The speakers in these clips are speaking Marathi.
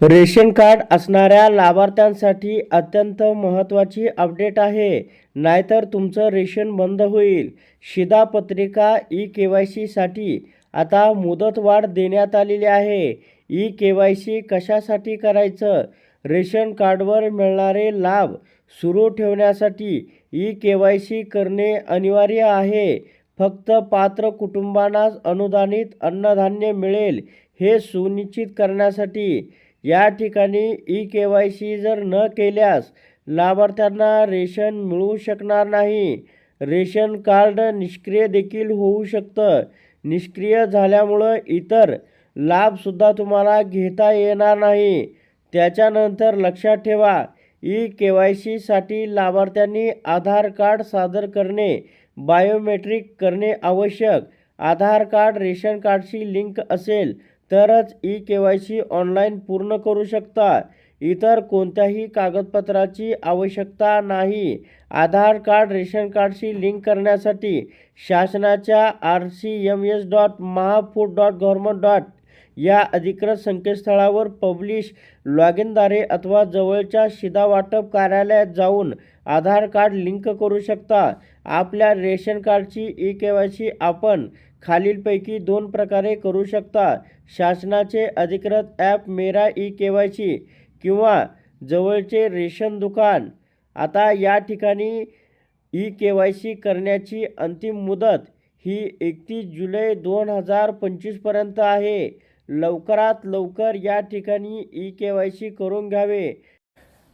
रेशन कार्ड असणाऱ्या लाभार्थ्यांसाठी अत्यंत महत्त्वाची अपडेट आहे. नाहीतर तुमचं रेशन बंद होईल. शिधापत्रिका ई के वाय सीसाठी आता मुदतवाढ देण्यात आलेली आहे. ई के वाय सी कशासाठी करायचं? रेशन कार्डवर मिळणारे लाभ सुरू ठेवण्यासाठी ई के वाय सी करणे अनिवार्य आहे. फक्त पात्र कुटुंबांनाच अनुदानित अन्नधान्य मिळेल हे सुनिश्चित करण्यासाठी या ठिकाणी ई के वाय सी जर न केल्यास लाभार्थ्यांना रेशन मिळू शकणार नाही. रेशन कार्ड निष्क्रिय देखील होऊ शकतं. निष्क्रिय झाल्यामुळं इतर लाभसुद्धा तुम्हाला घेता येणार नाही. त्याच्यानंतर लक्षात ठेवा ई के वाय सीसाठी लाभार्थ्यांनी आधार कार्ड सादर करणे बायोमेट्रिक करणे आवश्यक. आधार कार्ड रेशन कार्डशी लिंक असेल तरच E K Y C online पूर्ण करू शकता. इतर कोणत्याही कागदपत्राची आवश्यकता नाही. आधार कार्ड रेशन कार्डशी लिंक करण्यासाठी शासनाच्या R C M S dot Mahafood dot government dot या अधिकृत संकेतस्थळावर पब्लिश लॉग इनद्वारे अथवा जवळच्या शिधा वाटप कार्यालयात जाऊन आधार कार्ड लिंक करू शकता. आपल्या रेशन कार्डची ई के वाय सी आपण खालीलपैकी दोन प्रकारे करू शकता. शासनाचे अधिकृत ॲप मेरा ई के वाय सी किंवा जवळचे रेशन दुकान. आता या ठिकाणी ई के वाय सी करण्याची अंतिम मुदत ही एकतीस जुलै दोन हजार पंचवीसपर्यंत आहे. लवकरात लवकर या ठिकाणी ई के वाय सी करून घ्यावे.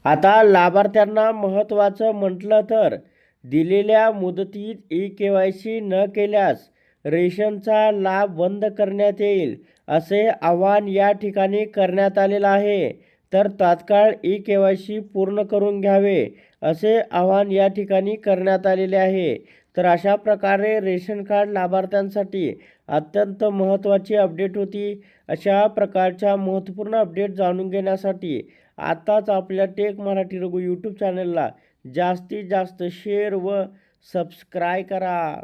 आता लाभार्थ्यांना महत्त्वाचं म्हटलं तर दिलेल्या मुदतीत ई के वाय सी न केल्यास रेशनचा लाभ बंद करण्यात येईल असे आवाहन या ठिकाणी करण्यात आलेलं आहे. तर तात्काळ ई के वाय सी पूर्ण करून घ्यावे असे आवाहन या ठिकाणी करण्यात आलेले आहे. तर अशा प्रकारे रेशन कार्ड लाभार्थ्यांसाठी अत्यंत महत्त्वाची अपडेट होती. अशा प्रकारच्या महत्त्वपूर्ण अपडेट जाणून घेण्यासाठी आत्ताच आपल्या टेक मराठी रघु यूट्यूब चॅनलला जास्तीत जास्त शेअर व सबस्क्राय करा.